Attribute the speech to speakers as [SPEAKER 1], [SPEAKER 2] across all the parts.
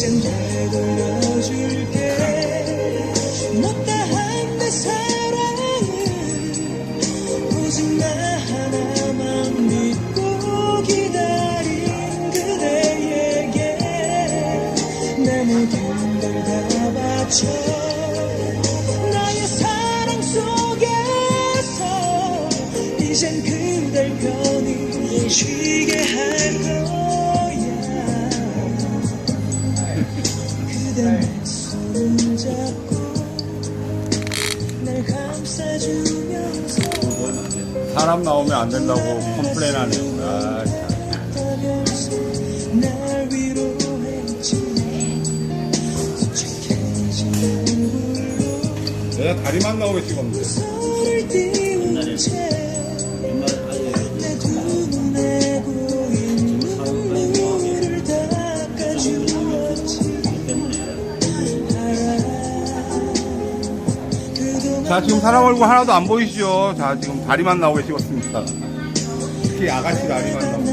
[SPEAKER 1] 이젠 되돌려줄게. 못다한 내 사랑을 오직 나 하나만 믿고 기다린 그대에게.
[SPEAKER 2] 내 모든 걸 다 바쳐 사람 나오면 안 된다고 컴플레인 하네요. 아, 내가 다리만 나오게 찍었는데. 자, 지금 사람 얼굴 하나도 안 보이시죠? 자, 지금 다리만 나오게 찍었습니다. 특히 아가씨 다리만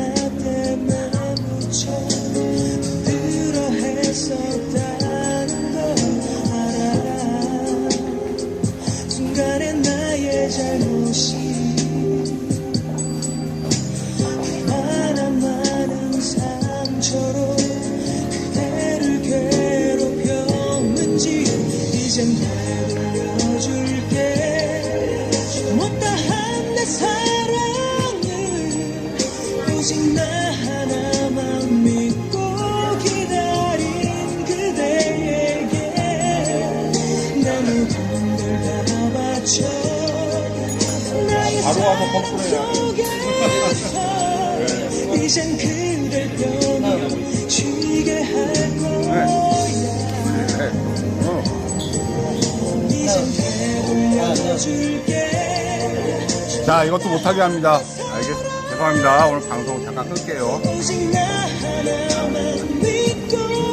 [SPEAKER 1] 나의 잘못이 얼마나 많은 상처로 하나만 믿고 기다린 그대에게 내 모든 걸다 바쳐 나의
[SPEAKER 2] 바로 와서
[SPEAKER 1] 사랑
[SPEAKER 2] 컴플레인
[SPEAKER 1] 속에서 이젠 그댈 편히 쉬게 할 거야
[SPEAKER 2] 네. 어.
[SPEAKER 1] 이젠 되돌려줄게
[SPEAKER 2] 자, 이것도 못하게 합니다. 알겠, 죄송합니다. 오늘 방송 잠깐 끌게요.